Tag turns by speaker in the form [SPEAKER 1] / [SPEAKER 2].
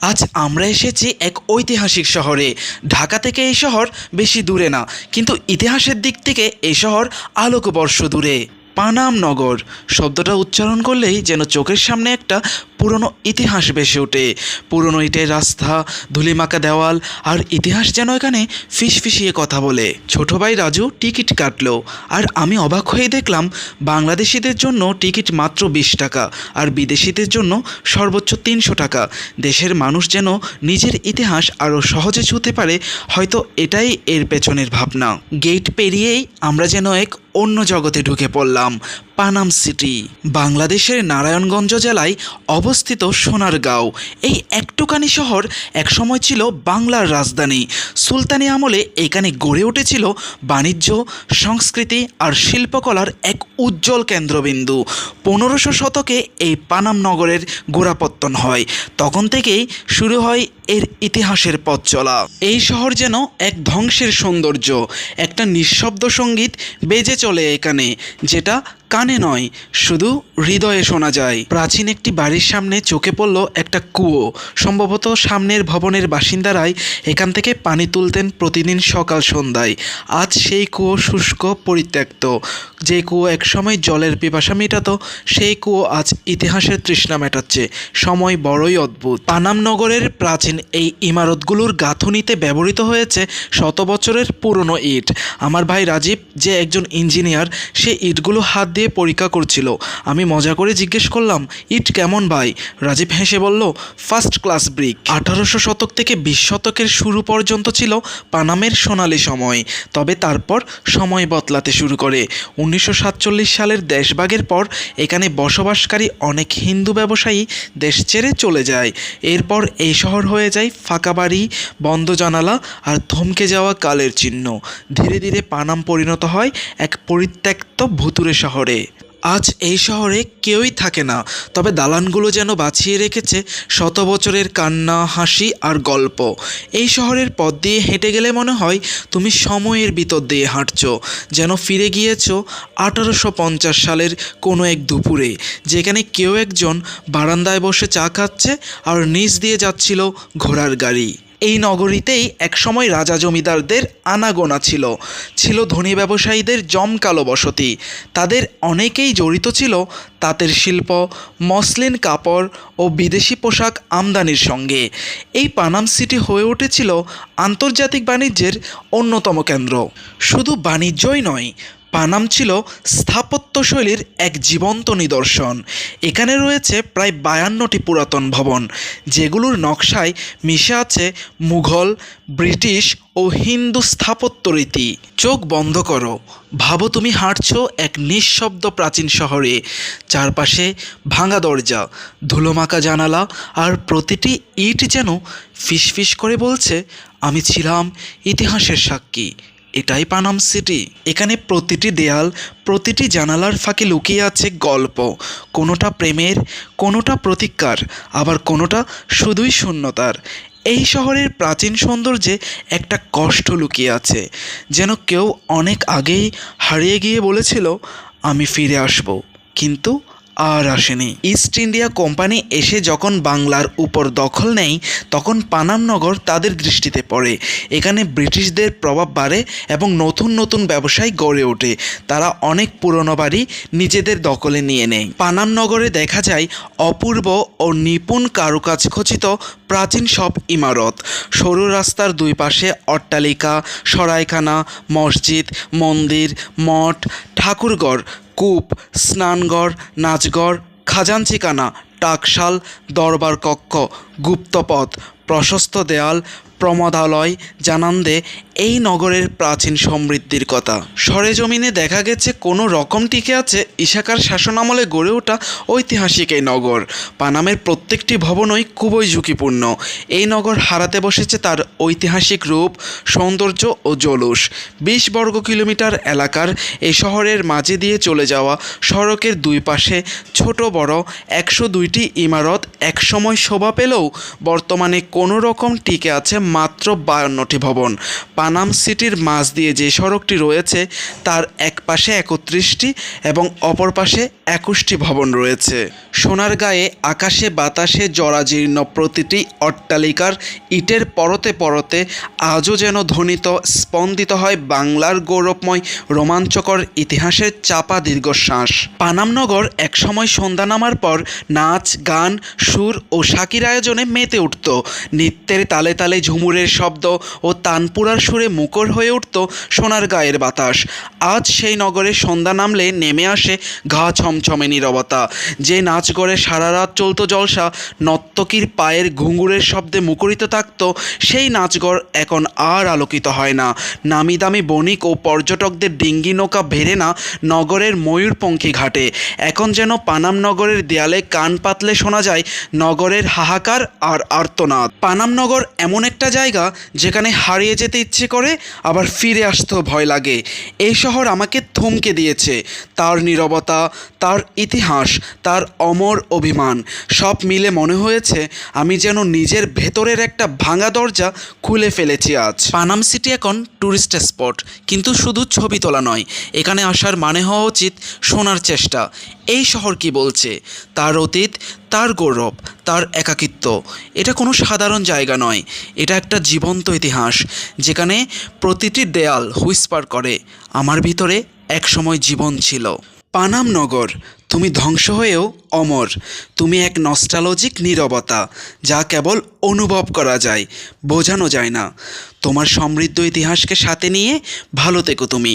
[SPEAKER 1] আজ আমরা এসেছি এক ঐতিহাসিক শহরে। ঢাকা থেকে এই শহর বেশি দূরে না, কিন্তু ইতিহাসের দিক থেকে এই শহর আলোকবর্ষ দূরে। পানাম নগর। শব্দটা উচ্চারণ করলেই যেন চোখের সামনে একটা পুরনো ইতিহাস ভেসে ওঠে। পুরনো ইটের রাস্তা ধুলিমাকা দেওয়াল আর ইতিহাস যেন এখানে ফিসফিসিয়ে কথা বলে। ছোট ভাই রাজু টিকিট কাটলো আর আমি অবাক হয়ে দেখলাম বাংলাদেশিদের জন্য টিকিট মাত্র বিশ টাকা আর বিদেশিদের জন্য সর্বোচ্চ তিনশো টাকা। দেশের মানুষ যেন নিজের ইতিহাস আরও সহজে ছুঁতে পারে, হয়তো এটাই এর পেছনের ভাবনা। গেট পেরিয়েই আমরা যেন এক অন্য জগতে ঢুকে পড়লাম, পানাম সিটি। বাংলাদেশের নারায়ণগঞ্জ জেলায় অবস্থিত সোনারগাঁও। এই একটুখানি শহর একসময় ছিল বাংলার রাজধানী। সুলতানি আমলে এখানে গড়ে উঠেছিল বাণিজ্য, সংস্কৃতি আর শিল্পকলার এক উজ্জ্বল কেন্দ্রবিন্দু। পনেরোশো শতকে এই পানাম নগরের গোড়াপত্তন হয়। তখন থেকেই শুরু হয় এর ইতিহাসের পথ চলা। এই শহর যেন এক ধ্বংসের সৌন্দর্য, একটা নিঃশব্দ সংগীত বেজে চলে এখানে, যেটা কানে নয়, শুধু হৃদয়ে শোনা যায়। প্রাচীন একটি বাড়ির সামনে চোখে পড়ল একটা কুয়ো। সম্ভবত সামনের ভবনের বাসিন্দারাই এখান থেকে পানি তুলতেন প্রতিদিন সকাল সন্ধ্যায়। আজ সেই কুয়ো শুষ্ক, পরিত্যক্ত। যে কুয়ো একসময় জলের পিপাসা মেটাতো, সেই কুয়ো আজ ইতিহাসের তৃষ্ণা মেটাচ্ছে। সময় বড়ই অদ্ভুত। পানাম নগরের প্রাচীন এই ইমারতগুলোর গাঁথুনিতে ব্যবহৃত হয়েছে শত বছরের পুরনো ইট। আমার ভাই রাজীব যে একজন ইঞ্জিনিয়ার, সে ইটগুলো হাত দিয়ে পরীক্ষা করছিল। আমি মজা করে জিজ্ঞেস করলাম, ইট কেমন ভাই? রাজীব হেসে বলল, ফার্স্ট ক্লাস ব্রিক। আঠারোশো শতক থেকে বিশ শতকের শুরু পর্যন্ত ছিল পানামের সোনালি সময়। তবে তারপর সময় বদলাতে শুরু করে। উনিশশো সাতচল্লিশ সালের দেশভাগের পর এখানে বসবাসকারী অনেক হিন্দু ব্যবসায়ী দেশ ছেড়ে চলে যায়। এরপর এই শহর হয়ে যায় ফাঁকা বাড়ি, বন্ধ জানালা আর থমকে যাওয়া কালের চিহ্ন। ধীরে ধীরে পানাম পরিণত হয় এক পরিত্যক্ত ভুতুরে শহরে। আজ এই শহরে কেউই থাকে না, তবে দালানগুলো যেন বাঁচিয়ে রেখেছে শত বছরের কান্না, হাসি আর গল্প। এই শহরের পথ দিয়ে হেঁটে গেলে মনে হয় তুমি সময়ের ভিতর দিয়ে হাঁটছো, যেন ফিরে গিয়েছো আঠারোশো পঞ্চাশ সালের কোনো এক দুপুরে, যেখানে কেউ একজন বারান্দায় বসে চা খাচ্ছে আর নিচ দিয়ে যাচ্ছিল ঘোড়ার গাড়ি। এই নগরীতেই একসময় রাজা জমিদারদের আনাগোনা ছিল। ছিল ধনী ব্যবসায়ীদের জমকালো বসতি। তাদের অনেকেই জড়িত ছিল তাঁতের শিল্প, মসলিন কাপড় ও বিদেশি পোশাক আমদানির সঙ্গে। এই পানাম সিটি হয়ে উঠেছিল আন্তর্জাতিক বাণিজ্যের অন্যতম কেন্দ্র। শুধু বাণিজ্যই নয় পানাম ছিল স্থাপত্যশৈলীর এক জীবন্ত নিদর্শন। এখানে রয়েছে প্রায় বায়ান্নটি পুরাতন ভবন, যেগুলোর নকশায় মিশে আছে মুঘল, ব্রিটিশ ও হিন্দু স্থাপত্য রীতি। চোখ বন্ধ করো। ভাবো তুমি হাঁটছো এক নিঃশব্দ প্রাচীন শহরে। চারপাশে ভাঙা দরজা ধুলোমাকা জানালা আর প্রতিটি ইট যেন ফিসফিস করে বলছে, আমি ছিলাম ইতিহাসের সাক্ষী। এটাই পানাম সিটি। এখানে প্রতিটি দেয়াল, প্রতিটি জানালার ফাঁকে লুকিয়ে আছে গল্প। কোনোটা প্রেমের, কোনোটা প্রতিজ্ঞার আবার কোনোটা শুধুই শূন্যতার। এই শহরের প্রাচীন সৌন্দর্যে একটা কষ্ট লুকিয়ে আছে, যেন কেউ অনেক আগেই হারিয়ে গিয়ে বলেছিল, আমি ফিরে আসব। কিন্তু আর আসেনি। ইস্ট ইন্ডিয়া কোম্পানি এসে যখন বাংলার উপর দখল নেয়, তখন পানামনগর তাদের দৃষ্টিতে পড়ে। এখানে ব্রিটিশদের প্রভাব বাড়ে এবং নতুন নতুন ব্যবসায় গড়ে ওঠে। তারা অনেক পুরনো বাড়ি নিজেদের দখলে নিয়ে নেয়। পানামনগরে দেখা যায়, অপূর্ব ও নিপুণ কারুকাজ খচিত প্রাচীন সব ইমারত। সরু রাস্তার দুই পাশে অট্টালিকা, সরাইখানা, মসজিদ, মন্দির, মঠ ঠাকুরগড় কূপ স্নানঘর নাচঘর খাজানচিকানা টাকশাল দরবার কক্ষ গুপ্তপথ প্রশস্ত দেয়াল প্রমদালয় জানান দে এই নগরের প্রাচীন সমৃদ্ধির কথা। সরেজমিনে দেখা গেছে কোনো রকম টিকে আছে ইশাকার শাসনামলে গড়ে ওঠা ঐতিহাসিক এই নগর। পানামের প্রত্যেকটি ভবনই খুবই ঝুঁকিপূর্ণ। এই নগর হারাতে বসেছে তার ঐতিহাসিক রূপ, সৌন্দর্য ও জলুস। বিশ বর্গ কিলোমিটার এলাকার এই শহরের মাঝে দিয়ে চলে যাওয়া সড়কের দুই পাশে ছোট বড় একশো দুইটি ইমারত একসময় শোভা পেলেও বর্তমানে কোনো রকম টিকে আছে মাত্র বায়ান্নটি ভবন। পানাম সিটির মাঝ দিয়ে যে সড়কটি রয়েছে, তার এক পাশে একত্রিশটি এবং অপর পাশে একুশটি ভবন রয়েছে। সোনার সোনারগাঁয়ে আকাশে বাতাসে জরাজীর্ণ প্রতিটি অট্টালিকার ইটের পরতে পরতে আজও যেন ধ্বনিত, স্পন্দিত হয় বাংলার গৌরবময়, রোমাঞ্চকর ইতিহাসের চাপা দীর্ঘশ্বাস। পানামনগর একসময় সন্ধ্যা নামার পর নাচ, গান, সুর ও শাকির আয়োজনে মেতে উঠত। নৃত্যের তালে তালে ঝুমুরের শব্দ ও তানপুরার সুরে মুখর হয়ে উঠত সোনার গায়ের বাতাস। আজ সেই নগরে সন্ধ্যা নামলে নেমে আসে ঘা ছমছমে নীরবতা। যে নাচগড়ে সারা রাত চলতো জলসা, নর্তকীর পায়ের ঘুঙুরের শব্দে মুখরিত থাকত, সেই নাচগড় এখন আর আলোকিত হয় না। নামি দামি বণিক ও পর্যটকদের ডিঙ্গি নৌকা ভেড়ে না নগরের ময়ূরপঙ্খী ঘাটে। এখন যেন পানাম নগরের দেয়ালে কান পাতলে শোনা যায় নগরের হাহাকার আর আর্তনাদ। পানাম নগর এমন একটা জায়গা যেখানে হারিয়ে যেতে ইচ্ছে করে, আবার ফিরে আসতেও ভয় লাগে। এই শহর আমাকে থমকে দিয়েছে। তার নীরবতা, তার ইতিহাস, তার অমর অভিমান, সব মিলে মনে হয়েছে আমি যেন নিজের ভেতরের একটা ভাঙা দরজা খুলে ফেলেছি আজ। পানাম সিটি এখন ট্যুরিস্ট স্পট, কিন্তু শুধু ছবি তোলা নয়, এখানে আসার মানে হওয়া উচিত শোনার চেষ্টা। এই শহর কি বলছে? তার অতীত, তার গৌরব, তার একাকিত্ব। এটা কোনো সাধারণ জায়গা নয়। এটা একটা জীবন্ত ইতিহাস যেখানে প্রতিটি দেয়াল হুইসপার করে, আমার ভিতরে একসময় জীবন ছিল। পানাম নগর, তুমি ধ্বংস হয়েও অমর। তুমি এক নস্টালজিক নীরবতা যা কেবল অনুভব করা যায়, বোঝানো যায় না। তোমার সমৃদ্ধ ইতিহাসকে সাথে নিয়ে ভালো থেকো তুমি।